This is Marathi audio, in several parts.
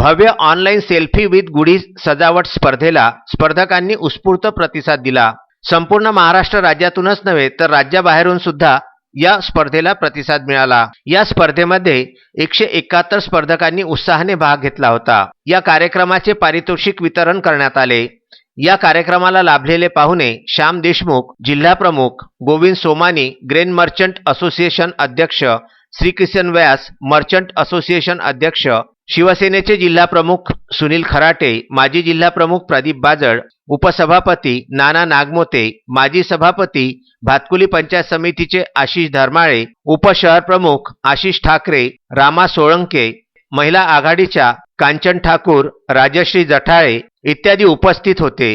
भव्य ऑनलाईन सेल्फी विथ गुढी सजावट स्पर्धेला स्पर्धकांनी उत्स्फूर्त प्रतिसाद दिला. संपूर्ण महाराष्ट्र राज्यातूनच नव्हे तर राज्याबाहेरून सुद्धा या स्पर्धेला प्रतिसाद मिळाला. या स्पर्धेमध्ये एकशे एकाहत्तर स्पर्धकांनी उत्साहाने भाग घेतला होता. या कार्यक्रमाचे पारितोषिक वितरण करण्यात आले. या कार्यक्रमाला लाभलेले पाहुणे श्याम देशमुख जिल्हा प्रमुख Govind Somani grain merchant association अध्यक्ष श्रीकिशन व्यास मर्चंट असोसिएशन अध्यक्ष शिवसेनेचे जिल्हाप्रमुख सुनील खराटे माजी जिल्हाप्रमुख प्रदीप बाजड उपसभापती नाना नागमोते माजी सभापती भातकुली पंचायत समितीचे आशिष धर्माळे उपशहर प्रमुख आशिष ठाकरे रामा सोळंके महिला आघाडीच्या कांचन ठाकूर राजश्री जठाळे इत्यादी उपस्थित होते.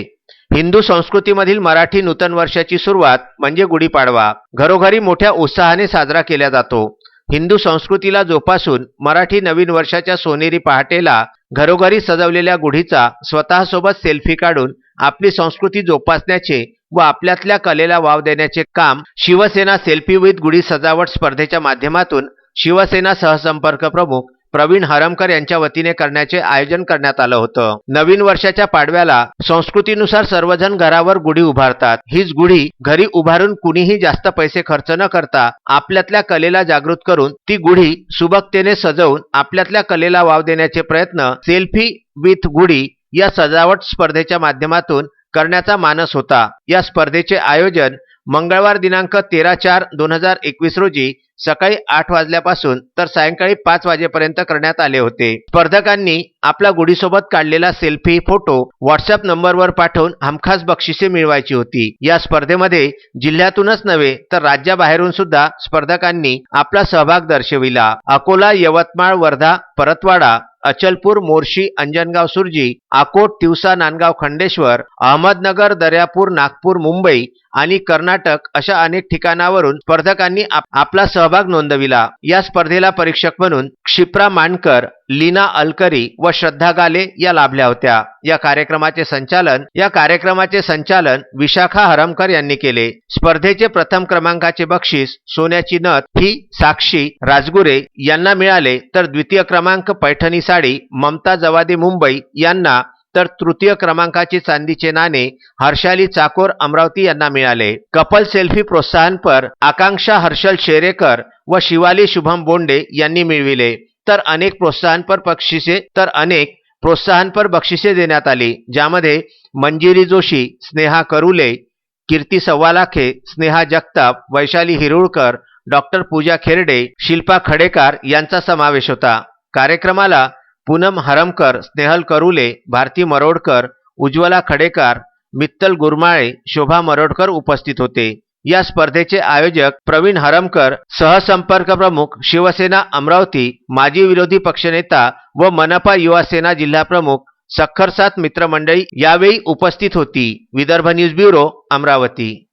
हिंदू संस्कृतीमधील मराठी नूतन वर्षाची सुरुवात म्हणजे गुढीपाडवा. घरोघरी मोठ्या उत्साहाने साजरा केला जातो. हिंदू संस्कृतीला जोपासून मराठी नवीन वर्षाच्या सोनेरी पहाटेला घरोघरी सजवलेल्या गुढीचा स्वतःसोबत सेल्फी काढून आपली संस्कृती जोपासण्याचे व आपल्यातल्या कलेला वाव देण्याचे काम शिवसेना सेल्फी विथ गुढी सजावट स्पर्धेच्या माध्यमातून शिवसेना सहसंपर्क प्रमुख प्रवीण हरमकर यांच्या वतीने करण्याचे आयोजन करण्यात आलं होतं. नवीन वर्षाच्या पाडव्याला संस्कृतीनुसार सर्वजण घरावर गुढी उभारतात. हीच गुढी घरी उभारून कुणीही जास्त पैसे खर्च न करता आपल्यातल्या कलेला जागृत करून ती गुढी सुबकतेने सजवून आपल्यातल्या कलेला वाव देण्याचे प्रयत्न सेल्फी विथ गुढी या सजावट स्पर्धेच्या माध्यमातून करण्याचा मानस होता. या स्पर्धेचे आयोजन मंगळवार दिनांक तेरा चार दोन हजार एकवीस रोजी सकाळी आठ वाजल्यापासून तर सायंकाळी पाच वाजेपर्यंत करण्यात आले होते. स्पर्धकांनी आपला गुढीसोबत काढलेला सेल्फी फोटो व्हॉट्सअप नंबरवर पाठवून हमखास बक्षिसे मिळवायची होती. या स्पर्धेमध्ये जिल्ह्यातूनच नव्हे तर राज्याबाहेरून सुद्धा स्पर्धकांनी आपला सहभाग दर्शविला. अकोला यवतमाळ वर्धा परतवाडा अचलपूर मोर्शी अंजनगाव सुरजी आकोट तिवसा नांदगाव खंडेश्वर अहमदनगर दर्यापूर नागपूर मुंबई आणि कर्नाटक अशा अनेक ठिकाणावरून स्पर्धकांनी आपला सहभाग नोंदविला. या स्पर्धेला परीक्षक म्हणून क्षिप्रा मानकर लीना अलकरी व श्रद्धा गाले या लाभल्या होत्या. या कार्यक्रमाचे संचालन या कार्यक्रमाचे संचालन विशाखा हरमकर यांनी केले. स्पर्धेचे प्रथम क्रमांकाचे बक्षीस सोन्याची नथ ही साक्षी राजगुरे यांना मिळाले. तर द्वितीय क्रमांक पैठणी साडी ममता जवादे मुंबई यांना तर तृतीय क्रमांकाचे चांदीचे नाणे हर्षाली चाकोर अमरावती यांना मिळाले. कपल सेल्फी प्रोत्साहनपर आकांक्षा हर्षल शेरेकर व शिवाली शुभम बोंडे यांनी मिळविले. तर अनेक प्रोत्साहनपर बक्षिसे तर अनेक प्रोत्साहनपर बक्षिसे देण्यात आली ज्यामध्ये मंजिरी जोशी स्नेहा करुले कीर्ती सव्वालाखे स्नेहा जगताप वैशाली हिरुळकर डॉक्टर पूजा खेरडे शिल्पा खडेकार यांचा समावेश होता. कार्यक्रमाला पूनम हरमकर स्नेहल करुले भारती मरोडकर उज्ज्वला खडेकार मित्तल गुरमाळे शोभा मरोडकर उपस्थित होते. या स्पर्धेचे आयोजक प्रवीण हरमकर सहसंपर्क प्रमुख शिवसेना अमरावती माजी विरोधी पक्षनेता व मनपा युवासेना जिल्हाप्रमुख जिल्हा प्रमुख सखरसात मित्रमंडळी यावेळी उपस्थित होती. Vidarbha news bureau Amravati.